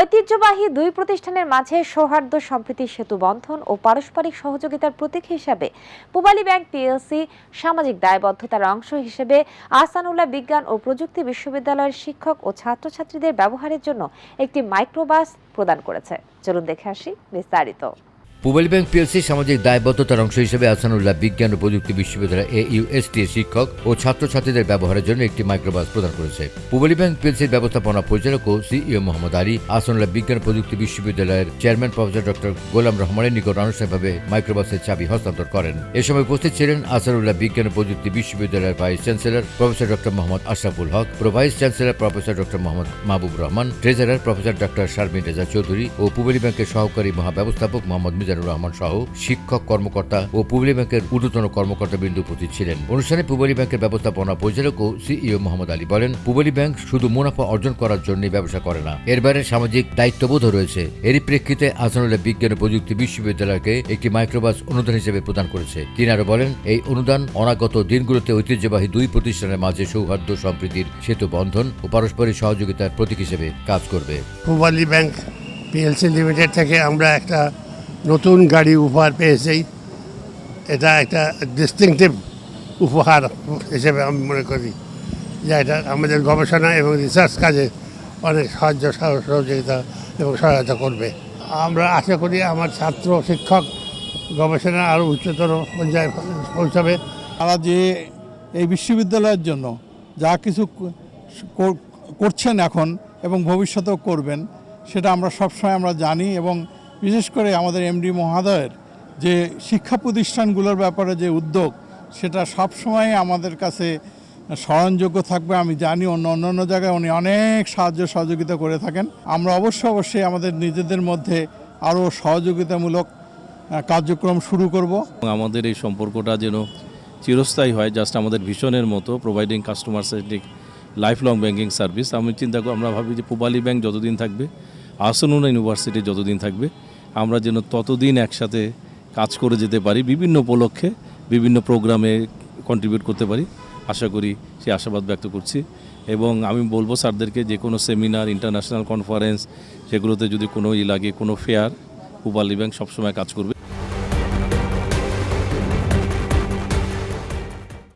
ঐতিহ্যবাহী দুই প্রতিষ্ঠানের মাঝে সৌহার্দ্য সম্প্রীতি, সেতু বন্ধন ও পারস্পরিক সহযোগিতার প্রতীক হিসাবে পূবালী ব্যাংক পিএলসি সামাজিক দায়বদ্ধতার অংশ হিসেবে আহসানুল্লাহ বিজ্ঞান ও প্রযুক্তি বিশ্ববিদ্যালয়ের শিক্ষক ও ছাত্রছাত্রীদের ব্যবহারের জন্য একটি মাইক্রোবাস প্রদান করেছে। চলুন দেখে আসি বিস্তারিত। পূবালী ব্যাংক পিএলসি সামাজিক দায়বদ্ধতার অংশ হিসেবে আসানুল্লাহ বিজ্ঞান ও প্রযুক্তি বিশ্ববিদ্যালয় এ ইউএসটি শিক্ষক ও ছাত্রছাত্রীদের ব্যবহারের জন্য একটি মাইক্রোবাস প্রদান করেছে। পূবালী ব্যাংক পিএলসির ব্যবস্থাপনা পরিচালক ও সিইও মোহাম্মদ আলী আসানুল্লাহ বিজ্ঞান ও প্রযুক্তি বিশ্ববিদ্যালয়ের চেয়ারম্যান প্রফেসর ডক্টর গোলাম রহমানের নিকট আনুষ্ঠানিকভাবে মাইক্রোবাসের চাবি হস্তান্তর করেন। এ সময় উপস্থিত ছিলেন আসানুল্লাহ বিজ্ঞান ও প্রযুক্তি বিশ্ববিদ্যালয়ের vice chancellor professor doctor Mohammad Ashraful Haque vice chancellor professor doctor Mohammad Mahbub Rahman, treasurer professor doctor Sharmin Reza Chowdhury ও পূবালী ব্যাংকের সহকারী মহাব্যবস্থাপক মোহাম্মদ মিজানুর রহমান সহ শিক্ষক, কর্মকর্তা ও পূবালী ব্যাংকের ঊর্ধ্বতন কর্মকর্তা বিন্দু উপস্থিত ছিলেন। অনুষ্ঠানে পূবালী ব্যাংকের ব্যবস্থাপনা পরিচালক ও সিইও মোহাম্মদ আলী বলেন, পূবালী ব্যাংক শুধু মুনাফা অর্জন করার জন্য ব্যবসা করে না, এর বাইরে সামাজিক দায়িত্ববোধও রয়েছে। এরই প্রেক্ষিতে আসানুল্লাহ বিজ্ঞান ও প্রযুক্তি বিশ্ববিদ্যালয়কে একটি মাইক্রোবাস অনুদান হিসেবে প্রদান করেছে। তিনি আরও বলেন, এই অনুদান অনাগত দিনগুলোতে ঐতিহ্যবাহী দুই প্রতিষ্ঠানের মাঝে সৌহার্দ্য, সম্প্রীতির সেতু বন্ধন ও পারস্পরিক সহযোগিতার প্রতীক হিসেবে কাজ করবে। পূবালী ব্যাংক পিএলসি লিমিটেড থেকে আমরা একটা নতুন গাড়ি উপহার পেয়েছি এটা একটা ডিস্টিংটিভ উপহার হিসেবে আমি মনে করি। যে এটা আমাদের গবেষণা এবং রিসার্চ কাজে অনেক সাহায্য সহযোগিতা এবং সহায়তা করবে। আমরা আশা করি আমার ছাত্র, শিক্ষক গবেষণা আরও উচ্চতর পর্যায়ে পৌঁছাবে। তারা যে এই বিশ্ববিদ্যালয়ের জন্য যা কিছু করছেন এখন এবং ভবিষ্যতেও করবেন, সেটা আমরা সবসময় আমরা জানি এবং বিশেষ করে আমাদের এমডি মহোদয়ের যে শিক্ষা প্রতিষ্ঠানগুলোর ব্যাপারে যে উদ্যোগ, সেটা সবসময় আমাদের কাছে স্মরণযোগ্য থাকবে। আমি জানি অন্য অন্যান্য জায়গায় উনি অনেক সাহায্য সহযোগিতা করে থাকেন। আমরা অবশ্য অবশ্যই আমাদের নিজেদের মধ্যে আরও সহযোগিতামূলক কার্যক্রম শুরু করব। আমাদের এই সম্পর্কটা যেন চিরস্থায়ী হয় জাস্ট আমাদের ভীষণের মতো providing customer centric lifelong banking service আমি চিন্তা করি, আমরা ভাবি যে পূবালী ব্যাংক যতদিন থাকবে আসনুনা ইউনিভার্সিটি যতদিন থাকবে আমরা যেন ততদিন একসাথে কাজ করে যেতে পারি, বিভিন্ন উপলক্ষে বিভিন্ন প্রোগ্রামে কন্ট্রিবিউট করতে পারি। আশা করি সে আশাবাদ ব্যক্ত করছি। এবং আমি বলব স্যারদেরকে যে কোনো সেমিনার ইন্টারন্যাশনাল কনফারেন্স সেগুলোতে যদি কোনো ই লাগে, কোনো ফেয়ার পূবালী ব্যাংক সবসময় কাজ করবে।